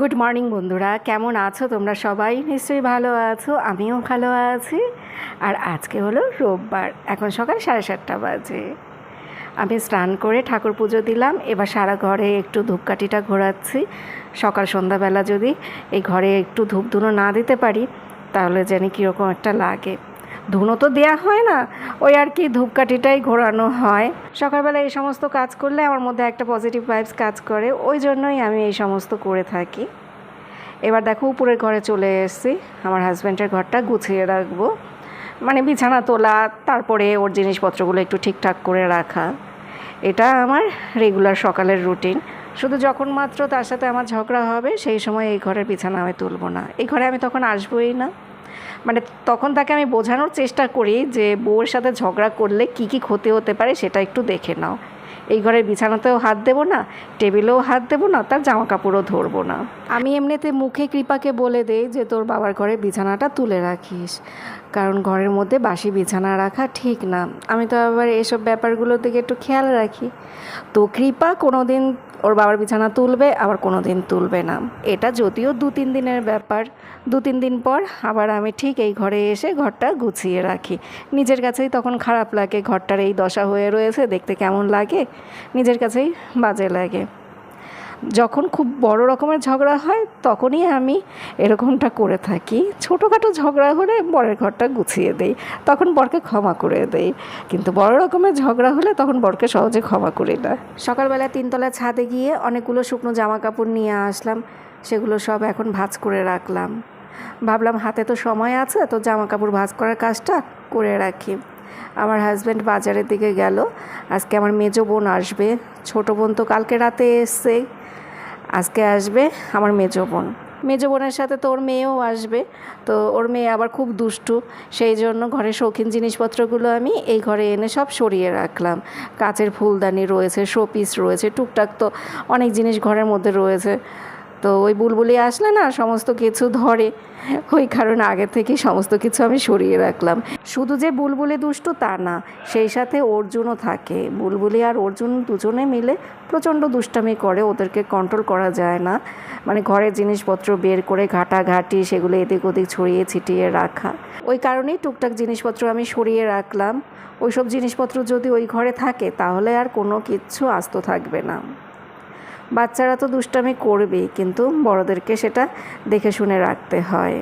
Good morning বন্ধুরা। কেমন আছো তোমরা সবাই? নিশ্চয়ই ভালো আছো, আমিও ভালো আছি। আর আজকে হলো রোববার, এখন সকাল সাড়ে সাতটা বাজে। আমি স্নান করে ঠাকুর পুজো দিলাম, এবার সারা ঘরে একটু ধূপকাঠিটা ঘোরাচ্ছি। সকাল সন্ধ্যাবেলা যদি এই ঘরে একটু ধূপ ধুনো না দিতে পারি, তাহলে জানি কীরকম একটা লাগে। ধুনো তো দেওয়া হয় না। ওই আর কি ধূপকাঠিটাই ঘোরানো হয়। সকালবেলা এই সমস্ত কাজ করলে আমার মধ্যে একটা পজিটিভ ভাইবস কাজ করে। ওই জন্যই আমি এই সমস্ত করে থাকি। এবার দেখো উপরের ঘরে চলে এসেছি। আমার হাজব্যান্ডের ঘরটা গুছিয়ে রাখব। মানে বিছানা তোলা, তারপরে ওর জিনিসপত্রগুলো একটু ঠিকঠাক করে রাখা। এটা আমার রেগুলার সকালের রুটিন শুধু যখন মাত্র তার সাথে আমার ঝগড়া হবে, সেই সময় এই ঘরের বিছানা আমি তুলব না। এই ঘরে আমি তখন আসবোই না। মানে তখন তাকে আমি বোঝানোর চেষ্টা করি যে বউয়ের সাথে ঝগড়া করলে কি কি ক্ষতি হতে পারে সেটা একটু দেখে নাও। এই ঘরের বিছানাতেও হাত দেবো না, টেবিলেও হাত দেবো না, তার জামা কাপড়ও ধরবো না। আমি এমনিতে মুখে কৃপাকে বলে দেই যে, তোর বাবার ঘরে বিছানাটা তুলে রাখিস, কারণ ঘরের মধ্যে বাসি বিছানা রাখা ঠিক না। আমি তো আবার এসব ব্যাপারগুলোর দিকে একটু খেয়াল রাখি। তো কৃপা কোনো দিন ওর বাবার বিছানা তুলবে, আবার কোনো দিন তুলবে না। এটা যদিও দু তিন দিনের ব্যাপার, দু তিন দিন পর আবার আমি ঠিক এই ঘরে এসে ঘরটা গুছিয়ে রাখি। নিজের কাছেই তখন খারাপ লাগে, ঘরটার এই দশা হয়ে রয়েছে, দেখতে কেমন লাগে নিজের কাছেই বাজে লাগে। যখন খুব বড় রকমের ঝগড়া হয়, তখনই আমি এরকমটা করে থাকি। ছোটোখাটো ঝগড়া হলে বরের ঘরটা গুছিয়ে দেই, তখন বরকে ক্ষমা করে দেই। কিন্তু বড় রকমের ঝগড়া হলে তখন বরকে সহজে ক্ষমা করি না। সকালবেলা তিনতলা ছাদে গিয়ে অনেকগুলো শুকনো জামা কাপড় নিয়ে আসলাম। সেগুলো সব এখন ভাঁজ করে রাখলাম। ভাবলাম হাতে তো সময় আছে, তো জামা কাপড় ভাঁজ করার কাজটা করে রাখি। আমার হাজব্যান্ড বাজারের দিকে গেল। আজকে আমার মেজো বোন আসবে। ছোটো বোন তো কালকে রাতে এসছে। আজকে আসবে আমার মেজো বোন। মেজো বোনের সাথে তো ওর মেয়েও আসবে। তো ওর মেয়ে আবার খুব দুষ্টু। সেই জন্য ঘরে শৌখিন জিনিসপত্রগুলো আমি এই ঘরে এনে সব সরিয়ে রাখলাম। কাচের ফুলদানি রয়েছে, শোপিস রয়েছে, টুকটাক তো অনেক জিনিস ঘরের মধ্যে রয়েছে। তো ওই বুলবুলি আসলে না সমস্ত কিছু ধরে। ওই কারণে আগে থেকেই সমস্ত কিছু আমি সরিয়ে রাখলাম। শুধু যে বুলবুলি দুষ্টু তা না, সেই সাথে অর্জুনও থাকে। বুলবুলি আর অর্জুন দুজনে মিলে প্রচণ্ড দুষ্টামি করে, ওদেরকে কন্ট্রোল করা যায় না। মানে ঘরের জিনিসপত্র বের করে ঘাটাঘাটি সেগুলো এদিক ওদিক ছড়িয়ে ছিটিয়ে রাখা। ওই কারণেই টুকটাক জিনিসপত্র আমি সরিয়ে রাখলাম। ওইসব জিনিসপত্র যদি ওই ঘরে থাকে, তাহলে আর কোনো কিছু আস্ত থাকবে না। বাচ্চারা তো দুষ্টামি করবেই, কিন্তু বড়দেরকে সেটা দেখে শুনে রাখতে হয়।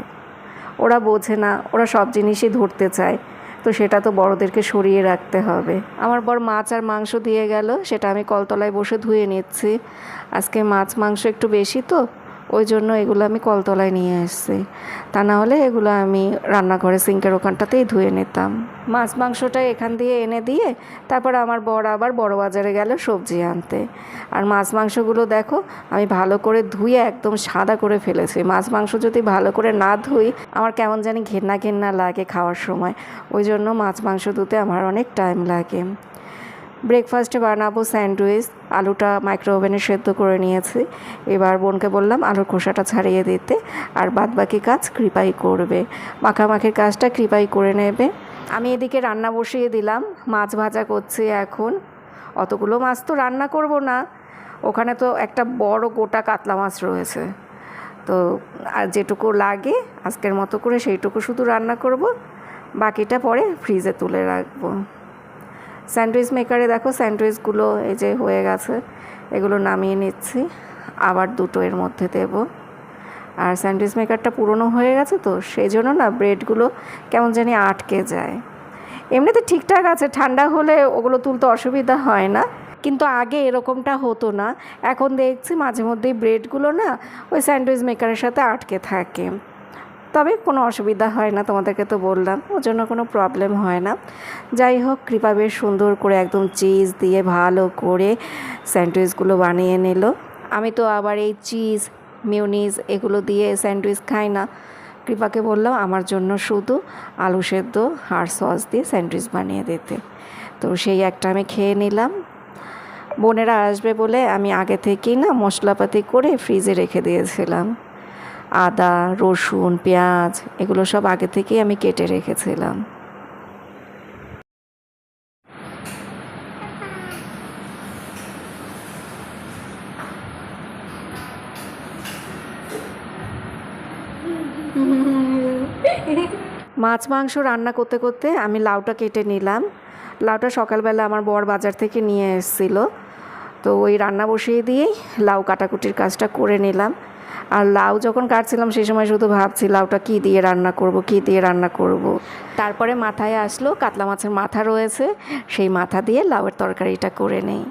ওরা বোঝে না, ওরা সব জিনিসই ধরতে চায়, তো সেটা তো বড়দেরকে সরিয়ে রাখতে হবে। আমার বর মাছ আর মাংস দিয়ে গেল, সেটা আমি কলতলায় বসে ধুয়ে নিচ্ছি। আজকে মাছ মাংস একটু বেশি তো ওই জন্য এগুলো আমি কলতলায় নিয়ে এসেছি তা না হলে এগুলো আমি রান্নাঘরে সিঙ্কের ওখানটাতেই ধুয়ে নিতাম। মাছ মাংসটা এখান দিয়ে এনে দিয়ে তারপর আমার বর আবার বড় বাজারে গেল সবজি আনতে। আর মাছ মাংসগুলো দেখো, আমি ভালো করে ধুয়ে একদম সাদা করে ফেলেছি। মাছ মাংস যদি ভালো করে না ধুই, আমার কেমন জানি ঘেন্না ঘেন্না লাগে খাওয়ার সময়। ওই জন্য মাছ মাংস ধুতে আমার অনেক টাইম লাগে। ব্রেকফাস্টে বানাবো স্যান্ডউইচ, আলুটা মাইক্রো ওভেনে সেদ্ধ করে নিয়েছি। এবার বোনকে বললাম আলুর খোসাটা ছাড়িয়ে দিতে, আর বাদ বাকি কাজ কৃপাই করবে। মাখামাখির কাজটা কৃপাই করে নেবে। আমি এদিকে রান্না বসিয়ে দিলাম, মাছ ভাজা করছি এখন। অতগুলো মাছ তো রান্না করব না। ওখানে তো একটা বড় গোটা কাতলা মাছ রয়েছে। তো, আর যেটুকু লাগে, আজকের মতো করে সেইটুকু শুধু রান্না করব। বাকিটা পরে ফ্রিজে তুলে রাখব। স্যান্ডউইচ মেকারে দেখো স্যান্ডউইচগুলো এই যে হয়ে গেছে, এগুলো নামিয়ে নিচ্ছি। আবার দুটো এর মধ্যে দেব। আর স্যান্ডউইচ মেকারটা পুরনো হয়ে গেছে তো, সেই জন্য না ব্রেডগুলো কেমন জানি আটকে যায়। এমনিতে ঠিকঠাক আছে, ঠান্ডা হলে ওগুলো তুলতে অসুবিধা হয় না, কিন্তু আগে এরকমটা হতো না। এখন দেখছি মাঝে মধ্যেই ব্রেডগুলো না ওই স্যান্ডউইচ মেকারের সাথে আটকে থাকে। তবে কোনো অসুবিধা হয় না, তোমাদেরকে তো বললাম, ওর জন্য কোনো প্রবলেম হয় না। যাই হোক, কৃপা বেশ সুন্দর করে একদম চিজ দিয়ে ভালো করে স্যান্ডউইচগুলো বানিয়ে নিল। আমি তো আবার এই চিজ মিউনিজ এগুলো দিয়ে স্যান্ডউইচ খাই না। কৃপাকে বললাম, আমার জন্য শুধু আলু সেদ্ধ আর সস দিয়ে স্যান্ডউইচ বানিয়ে দিতে। তো সেই একটা আমি খেয়ে নিলাম। বোনেরা আসবে বলে আমি আগে থেকেই না মশলাপাতি করে ফ্রিজে রেখে দিয়েছিলাম। আদা, রসুন, পেঁয়াজ, এগুলো সব আগে থেকেই আমি কেটে রেখেছিলাম। মাছ মাংস রান্না করতে করতে আমি লাউটা কেটে নিলাম। লাউটা সকালবেলা আমার বর বাজার থেকে নিয়ে এসেছিল। তো ওই রান্না বসিয়ে দিয়েই লাউ কাটাকুটির কাজটা করে নিলাম। আর লাউ যখন কাটছিলাম, সেই সময় শুধু ভাবছি, লাউটা কী দিয়ে রান্না করব, কী দিয়ে রান্না করব। তারপরে মাথায় আসলো, কাতলা মাছের মাথা রয়েছে, সেই মাথা দিয়ে লাউয়ের তরকারিটা করে নেই।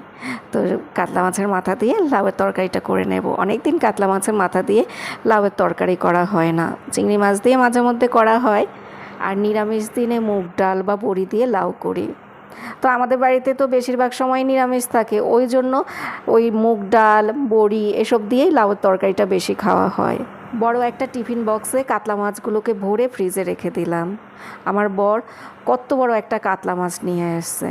তো কাতলা মাছের মাথা দিয়ে লাউয়ের তরকারিটা করে নেব। অনেক দিন কাতলা মাছের মাথা দিয়ে লাউয়ের তরকারি করা হয় না। চিংড়ি মাছ দিয়ে মাঝে মধ্যে করা হয়। আর নিরামিষ দিনে মুগ ডাল বা বড়ি দিয়ে লাউ করি। তো আমাদের বাড়িতে তো বেশিরভাগ সময় নিরামিষ থাকে। ওই জন্য ওই মুগ ডাল, বড়ি এসব দিয়েই লাউয়ের তরকারিটা বেশি খাওয়া হয়। বড় একটা টিফিন বক্সে কাতলা মাছগুলোকে ভরে ফ্রিজে রেখে দিলাম। আমার বর কত বড় একটা কাতলা মাছ নিয়ে এসছে।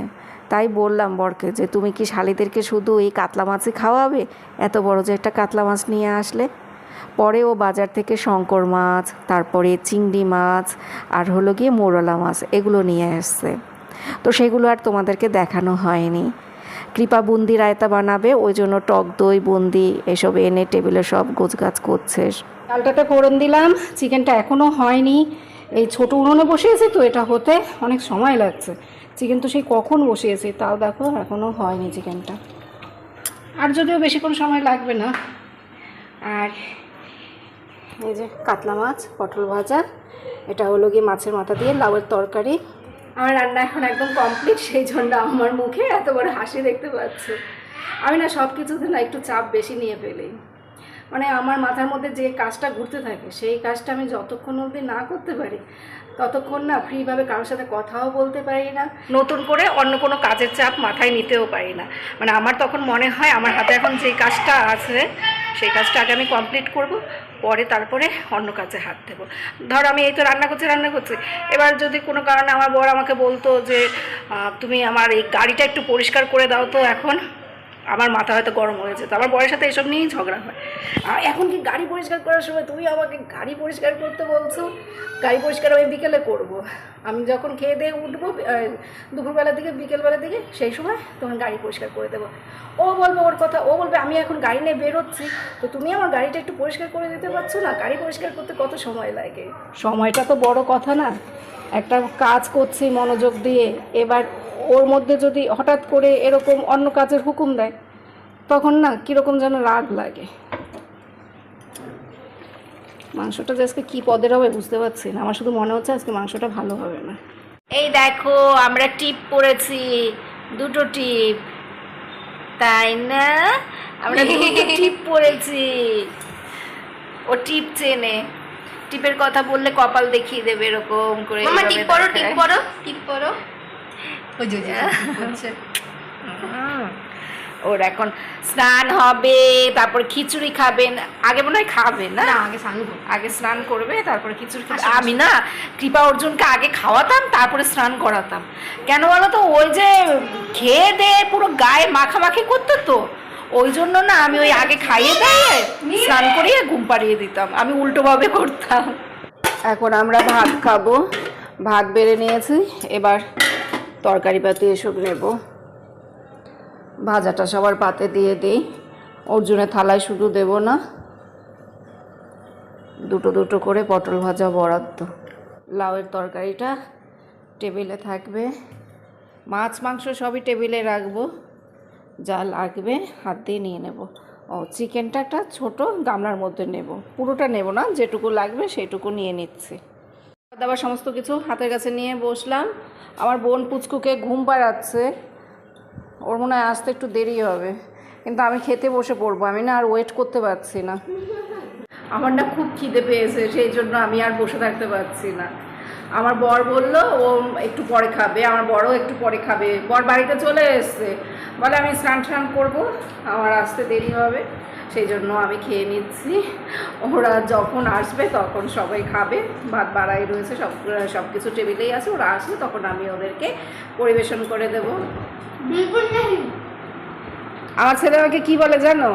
তাই বললাম বরকে যে, তুমি কি শালিদেরকে শুধু এই কাতলা মাছই খাওয়াবে? এত বড় যে একটা কাতলা মাছ নিয়ে আসলে? পরে ও বাজার থেকে শঙ্কর মাছ, তারপরে চিংড়ি মাছ, আর হলো গিয়ে মোরলা মাছ, এগুলো নিয়ে এসছে। তো সেগুলো আর তোমাদেরকে দেখানো হয়নি। কৃপা বুন্দি রায়তা বানাবে, ওই জন্য টক দই, বুন্দি এসব এনে টেবিলে সব গোছগাছ করছে। ডালটাতে ফোড়ন দিলাম, চিকেনটা এখনও হয়নি। এই ছোটো উনুনে বসিয়েছি তো, এটা হতে অনেক সময় লাগছে। চিকেন তো সেই কখন বসিয়েছি, তাও দেখো এখনও হয়নি চিকেনটা। আর যদিও বেশিক্ষণ সময় লাগবে না। আর এই যে কাতলা মাছ, পটল ভাজা, এটা হলো গিয়ে মাছের মাথা দিয়ে, লাউয়ের তরকারি। আমার রান্না এখন একদম কমপ্লিট সেই জন্য আমার মুখে এত বড় হাসি দেখতে পাচ্ছ। আমি না সব কিছুতে না একটু চাপ বেশি নিয়ে ফেলি। মানে আমার মাথার মধ্যে যে কাজটা ঘুরতে থাকে, সেই কাজটা আমি যতক্ষণ অবধি না করতে পারি, ততক্ষণ না ফ্রিভাবে কারোর সাথে কথাও বলতে পারি না। নতুন করে অন্য কোনো কাজের চাপ মাথায় নিতেও পারি না। মানে আমার তখন মনে হয়, আমার হাতে এখন যে কাজটা আছে সেই কাজটা আগে আমি কমপ্লিট করব, পরে তারপরে অন্য কাজে হাত দেবো। ধর আমি এই তো রান্না করছি রান্না করছি। এবার যদি কোনো কারণে আমার বর আমাকে বলতো যে তুমি আমার এই গাড়িটা একটু পরিষ্কার করে দাও তো এখন। আমার মাথা হয়তো গরম হয়ে যেত আমার বরের সাথে এসব নিয়েই ঝগড়া হয়। আর এখন কি গাড়ি পরিষ্কার করার সময় তুমি আমাকে গাড়ি পরিষ্কার করতে বলছো? গাড়ি পরিষ্কার আমি বিকেলে করব। আমি যখন খেয়ে দিয়ে উঠবো দুপুরবেলার দিকে, বিকেলবেলার দিকে, সেই সময় তখন গাড়ি পরিষ্কার করে দেবো। ও বলবে ওর কথা, ও বলবে, আমি এখন গাড়ি নিয়ে বেরোচ্ছি তো তুমি আমার গাড়িটা একটু পরিষ্কার করে দিতে পারছ না? গাড়ি পরিষ্কার করতে কত সময় লাগে? সময়টা তো বড় কথা না। একটা কাজ করছি মনোযোগ দিয়ে। এবার ওর মধ্যে যদি হঠাৎ করে এরকম অন্য কাজের হুকুম দেয় তখন না কীরকম যেন রাগ লাগে। মাংসটা যে আজকে কী পদের হবে বুঝতে পারছি না। আমার শুধু মনে হচ্ছে আজকে মাংসটা ভালো হবে না। এই দেখো আমরা টিপ পড়েছি দুটো টিপ। তাই না? আমরা দুটো টিপ পড়েছি। ও টিপ চেনে। টিপের কথা বললে কপাল দেখিয়ে দেবে এরকম করে টিপ পরো টিপ। পরো টিপ পরো ওই যে ওই যে, হচ্ছে হুম। ওর এখন স্নান হবে তারপর খিচুড়ি খাবেন। আগে মনে হয় খাবেন না? না আগে স্নান আগে স্নান করবে তারপরে খিচুড়ি খাবে। আমি না কৃপা অর্জুনকে আগে খাওয়াতাম তারপরে স্নান করাতাম। কেন বলো তো? ওই যে খেয়ে দিয়ে পুরো গায়ে মাখামাখি করতো তো। ওই জন্য না আমি ওই আগে খাইয়ে দিয়ে স্নান করিয়ে ঘুম পাড়িয়ে দিতাম। আমি উল্টোভাবে করতাম। এখন আমরা ভাত খাব। ভাত বেড়ে নিয়েছি। এবার তরকারি পাতি এসব নেব। ভাজাটা সবার পাতে দিয়ে দিই। অর্জুনের থালায় শুধু দেব না। দুটো দুটো করে পটল ভাজা বরাদ্দ। লাউয়ের তরকারিটা টেবিলে থাকবে। মাছ, মাংস সবই টেবিলে রাখব। যা লাগবে হাত দিয়ে নিয়ে নেব। ও, চিকেনটা একটা ছোটো গামলার মধ্যে নেব। পুরোটা নেব না, যেটুকু লাগবে সেটুকু নিয়ে নিচ্ছি। দাবার সমস্ত কিছু হাতের কাছে নিয়ে বসলাম। আমার বোন পুচকুকে ঘুম পাড়াচ্ছে। ওর মনে হয় আসতে একটু দেরি হবে। কিন্তু আমি খেতে বসে পড়ব। আমি না আর ওয়েট করতে পারছি না। আমার না খুব খিদে পেয়েছে, সেই জন্য আমি আর বসে থাকতে পারছি না। আমার বর বলল, ও একটু পরে খাবে। আমার বড়ও একটু পরে খাবে। বর বাড়িতে চলে এসছে। বলে আমি স্নান টান করব। আমার আসতে দেরি হবে। সেই জন্য আমি খেয়ে নিচ্ছি। ওরা যখন আসবে তখন সবাই খাবে। ভাত বাড়াই রয়েছে সব সব কিছু টেবিলেই আছে। ওরা আসবে তখন আমি ওদেরকে পরিবেশন করে দেবো। আমার ছেলে আমাকে কি বলে জানো?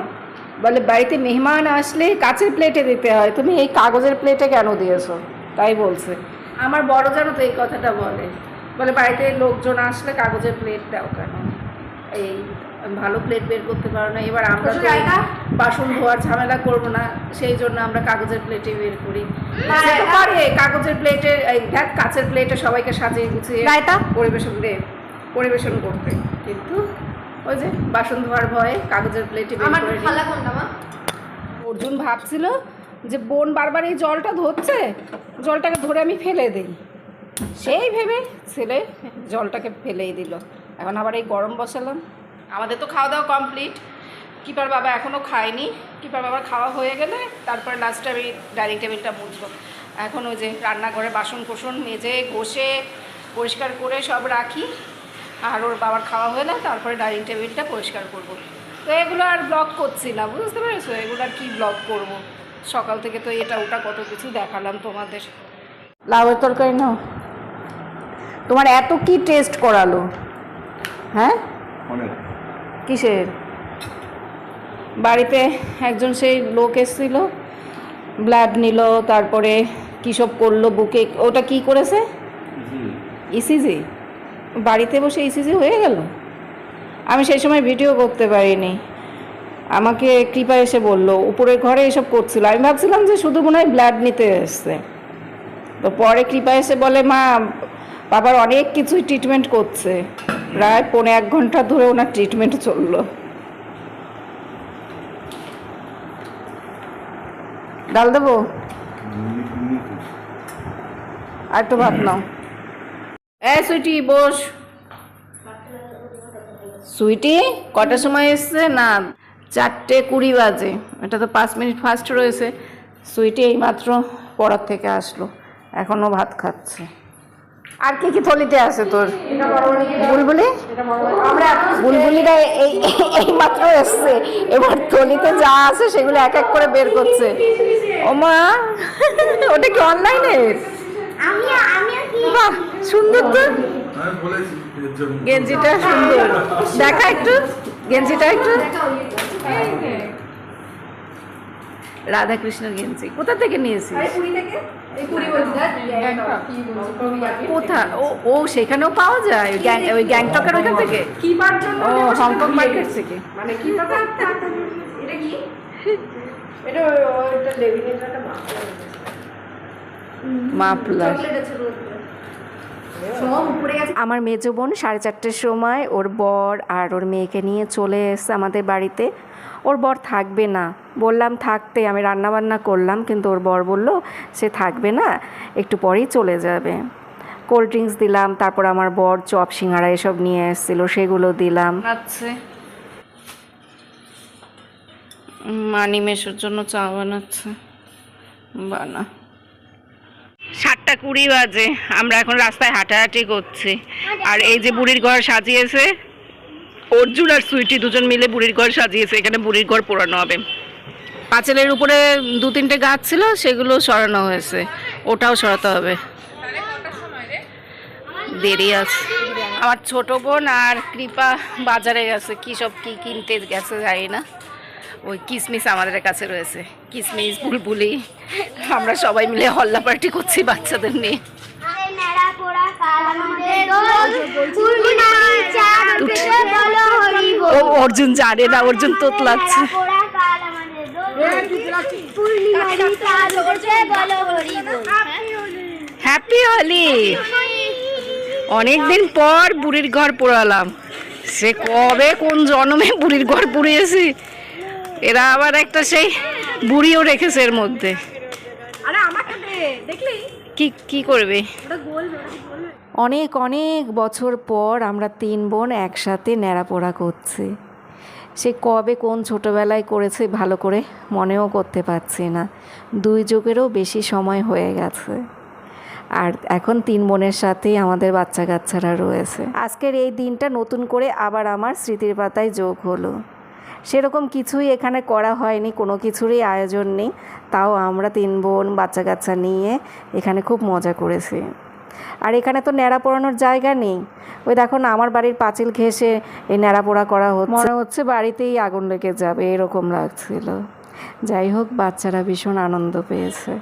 বলে বাড়িতে মেহমান আসলে কাচের প্লেটে দিতে হয়। তুমি এই কাগজের প্লেটে কেন দিয়েছ? তাই বলছে। আমার বড় জানো তো এই কথাটা বলে। বলে বাড়িতে লোকজন আসলে কাগজের প্লেট দাও কেন? এই। ভালো প্লেট বের করতে পারো না। এবার আমরা তো বাসন ধোয়ার ঝামেলা করব না সেই জন্য আমরা কাগজের প্লেটে বের করি? পারে কাগজের প্লেটে দেখ কাচের প্লেটে সবাইকে সাজিয়ে গুছিয়ে পরিবেশন দে পরিবেশন করতে। কিন্তু ওই যে বাসন ধোয়ার ভয়ে কাগজের প্লেটে বের করে অর্জুন ভাবছিল যে বোন বারবার এই জলটা ধরছে জলটাকে ধরে আমি ফেলে দিই। সেই ভেবে ছেলে জলটাকে ফেলেই দিল। এখন আবার এই গরম বসালাম। আমাদের তো খাওয়া দাওয়া কমপ্লিট কিপার বাবা এখনও খায়নি। কিপার বাবার খাওয়া হয়ে গেলে তারপর লাস্টে আমি ডাইনিং টেবিলটা মুছবো। এখন ওই যে রান্নাঘরে বাসন কোসন মেজে ঘষে পরিষ্কার করে সব রাখি। আর ওর বাবার খাওয়া হয়ে হলে তারপরে ডাইনিং টেবিলটা পরিষ্কার করব। তো এগুলো আর ব্লগ করছি না বুঝতে পেরেছ? এগুলো আর কি ব্লগ করব? সকাল থেকে তো এটা ওটা কত কিছু দেখালাম তোমাদের। লাউয়ের তরকারি নাও। তোমার এত কি টেস্ট করালো? হ্যাঁ? অনেক। কিসের? বাড়িতে একজন সেই লোক এসেছিল ব্লাড নিল তারপরে কী সব করল বুকে ওটা কি করেছে? ইসিজি বাড়িতে বসে ইসিজি হয়ে গেল? আমি সেই সময় ভিডিও করতে পারিনি। আমাকে কৃপা এসে বলল উপরের ঘরে এসব করছিল। আমি ভাবছিলাম যে শুধু মনে হয় ব্লাড নিতে এসছে। তো পরে কৃপা এসে বলে মা বাবার অনেক কিছুই ট্রিটমেন্ট করছে। প্রায় পৌনে এক ঘণ্টা ধরে ওনার ট্রিটমেন্ট চলল। ডাল দেবো আর একটু ভাত নাও। এ সুইটি, বস। সুইটি, কটার সময় এসছে? না, চারটে কুড়ি বাজে। এটা তো পাঁচ মিনিট ফার্স্ট রয়েছে। সুইটি এইমাত্র পড়ার থেকে আসলো। এখনও ভাত খাচ্ছে। আর কি কি থলিতে আছে তোর? বুলবুলি? বুলবুলিরা এই এই মাত্র এসছে। এবার থলিতে যা আছে সেগুলো এক এক করে বের করছে। ওমা ওটা কি অনলাইনে? আমি আমিও কি? বাহ সুন্দর তো। আমি বলেছি এর গেঞ্জিটা সুন্দর। দেখা একটু গেঞ্জিটা একটু। রাধা কৃষ্ণের গেঞ্জি কোথা থেকে নিয়েছিস? কোথা? ও ও সেখানেও পাওয়া যায় ওই গ্যাংটকের ওইখান থেকে? ও হংকং মার্কেট থেকে। মানে কি এটা কি? এটা মাফলার আমার মেজো বোন সাড়ে চারটের সময় ওর বর আর ওর মেয়েকে নিয়ে চলে এসছে আমাদের বাড়িতে। ওর বর থাকবে না। বললাম থাকতে। আমি রান্নাবান্না করলাম কিন্তু ওর বর বলল সে থাকবে না একটু পরেই চলে যাবে। কোল্ড ড্রিঙ্কস দিলাম তারপর আমার বর চপ সিঙ্গারা এসব নিয়ে এসেছিল সেগুলো দিলাম। আচ্ছা মানি মেশোর জন্য চা বানাচ্ছে। বানা। সাতটা কুড়ি বাজে আমরা এখন রাস্তায় হাঁটাহাঁটি করছি। আর এই যে বুড়ির ঘর সাজিয়েছে অর্জুন আর সুইটি দুজন মিলে বুড়ির ঘর সাজিয়েছে, এখানে বুড়ির ঘর পোড়ানো হবে। পাঁচিলের উপরে দু তিনটে গাছ ছিল, সেগুলো সরানো হয়েছে। ওটাও সরাতে হবে। দেরি আছে। আমার ছোট বোন আর কৃপা বাজারে গেছে। কী সব কী কিনতে গেছে জানি না। ওই কিসমিস আমাদের কাছে রয়েছে। কিসমিস, বুলবুলি। আমরা সবাই মিলে হল্লা পার্টি করছি বাচ্চাদের নিয়ে। আরে পোড়া কাল আমাদের দোল পূর্ণিমার চাঁদ উঠেছে বলো হরি ও অর্জুন জানে না অর্জুন হরি বল। হ্যাপি হোলি অনেকদিন পর বুড়ির ঘর পোড়ালাম। সে কবে কোন জন্মে বুড়ির ঘর পুড়িয়েছি? এরা আবার একটা সেই বুড়িও রেখেছে এর মধ্যে। আরে আমাকে দেখলি? কি কি করবে? অনেক অনেক বছর পর আমরা তিন বোন একসাথে ন্যাড়াপোড়া করছি। সে কবে কোন ছোটোবেলায় করেছে ভালো করে মনেও করতে পারছি না। দুই যুগেরও বেশি সময় হয়ে গেছে। আর এখন তিন বোনের সাথেই আমাদের বাচ্চা কাচ্চারা রয়েছে। আজকের এই দিনটা নতুন করে আবার আমার স্মৃতির পাতায় যোগ হলো। সেরকম কিছুই এখানে করা হয়নি, কোনো কিছুরই আয়োজন নেই। তাও আমরা তিন বোন বাচ্চা কাচ্চা নিয়ে এখানে খুব মজা করেছি। আর এখানে তো ন্যাড়া পোড়ানোর জায়গা নেই। ওই দেখো না, আমার বাড়ির পাঁচিল ঘেসে এই ন্যাড়া পোড়া করা হচ্ছে। মনে হচ্ছে বাড়িতেই আগুন লেগে যাবে, এরকম লাগছিল। যাই হোক, বাচ্চারা ভীষণ আনন্দ পেয়েছে।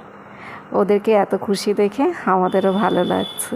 ওদেরকে এত খুশি দেখে আমাদেরও ভালো লাগছে।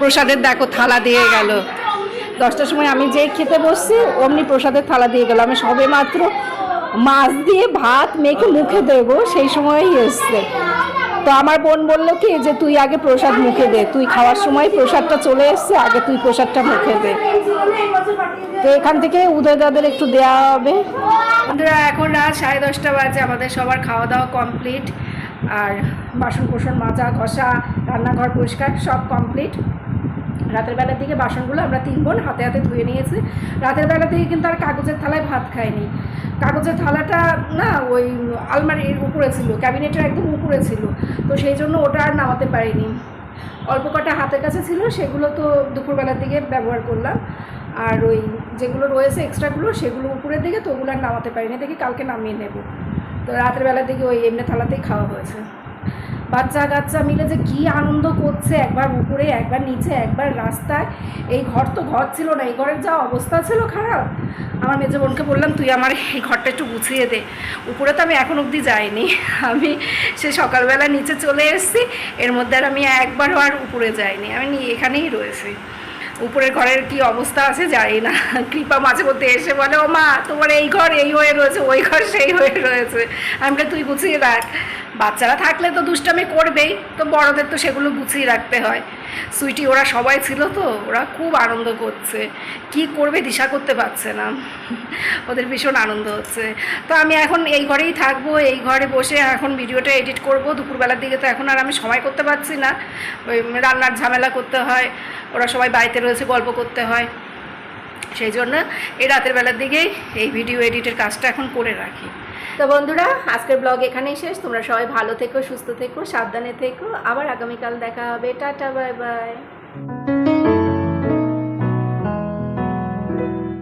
প্রসাদের দেখো, থালা দিয়ে গেল। দশটার সময় আমি যে খেতে বসছি, অমনি প্রসাদের থালা দিয়ে গেল। আমি সবে মাত্র মাছ দিয়ে ভাত মেখে মুখে দেবো, সেই সময়ই এসছে। তো আমার বোন বলল কি, যে তুই আগে প্রসাদ মুখে দে। তুই খাওয়ার সময় প্রসাদটা চলে এসছে, আগে তুই প্রসাদটা মুখে দে। তো এখান থেকে উদয় দাদের একটু দেওয়া হবে। বন্ধুরা, এখন রাত সাড়ে দশটা বাজে, আমাদের সবার খাওয়া দাওয়া কমপ্লিট। আর বাসন কোসন মাজা ঘষা রান্নাঘর পরিষ্কার, সব কমপ্লিট। রাতের বেলার দিকে বাসনগুলো আমরা তিন বোন হাতে হাতে ধুয়ে নিয়েছি। রাতের বেলা থেকে কিন্তু আর কাগজের থালায় ভাত খাইনি। কাগজের থালাটা না ওই আলমারির উপরে ছিল, ক্যাবিনেটের একদম উপরে ছিল। তো সেই জন্য ওটা আর নামাতে পারিনি। অল্প কটা হাতের কাছে ছিল, সেগুলো তো দুপুরবেলার দিকে ব্যবহার করলাম। আর ওই যেগুলো রয়েছে এক্সট্রাগুলো, সেগুলো উপরের দিকে তো ওগুলো আর নামাতে পারিনি, দেখি কালকে নামিয়ে নেব। তো রাতের বেলার দিকে ওই এমনি থালাতেই খাওয়া হয়েছে। বাচ্চা কাচ্চা মিলে যে কি আনন্দ করছে, একবার উপরে, একবার নিচে, একবার রাস্তায়। এই ঘর তো ঘর ছিল না, এই ঘরের যা অবস্থা ছিল খারাপ। আমার মেজো বোনকে বললাম, তুই আমার এই ঘরটা একটু গুছিয়ে দে। উপরে তো আমি এখন অবধি যাইনি। আমি সে সকালবেলা নিচে চলে এসেছি, এর মধ্যে আর আমি একবারও আর উপরে যাইনি। আমি এখানেই রয়েছি। উপরের ঘরের কি অবস্থা আছে জানি না। কৃপা মাঝে মধ্যে এসে বলে ও মা তোমার এই ঘর এই হয়ে রয়েছে, ওই ঘর সেই হয়ে রয়েছে। আমি তুই গুছিয়ে রাখ। বাচ্চারা থাকলে তো দুষ্টামি করবেই, তো বড়দের তো সেগুলো গুছিয়ে রাখতে হয়। সুইটি, ওরা সবাই ছিল তো, ওরা খুব আনন্দ করছে। কি করবে দিশা করতে পারছে না। ওদের ভীষণ আনন্দ হচ্ছে। তো আমি এখন এই ঘরেই থাকব, এই ঘরে বসে এখন ভিডিওটা এডিট করব। দুপুরবেলার দিকে তো এখন আর আমি সময় করতে পারছি না। ওই রান্নার ঝামেলা করতে হয়, ওরা সবাই বাড়িতে রয়েছে, গল্প করতে হয়। সেই জন্য এই রাতের বেলার দিকেই এই ভিডিও এডিটের কাজটা এখন করে রাখি। তো বন্ধুরা, আজকের ব্লগ এখানেই শেষ। তোমরা সবাই ভালো থেকো, সুস্থ থেকো, সাবধানে থেকো। আবার আগামীকাল দেখা হবে। Tata, bye bye.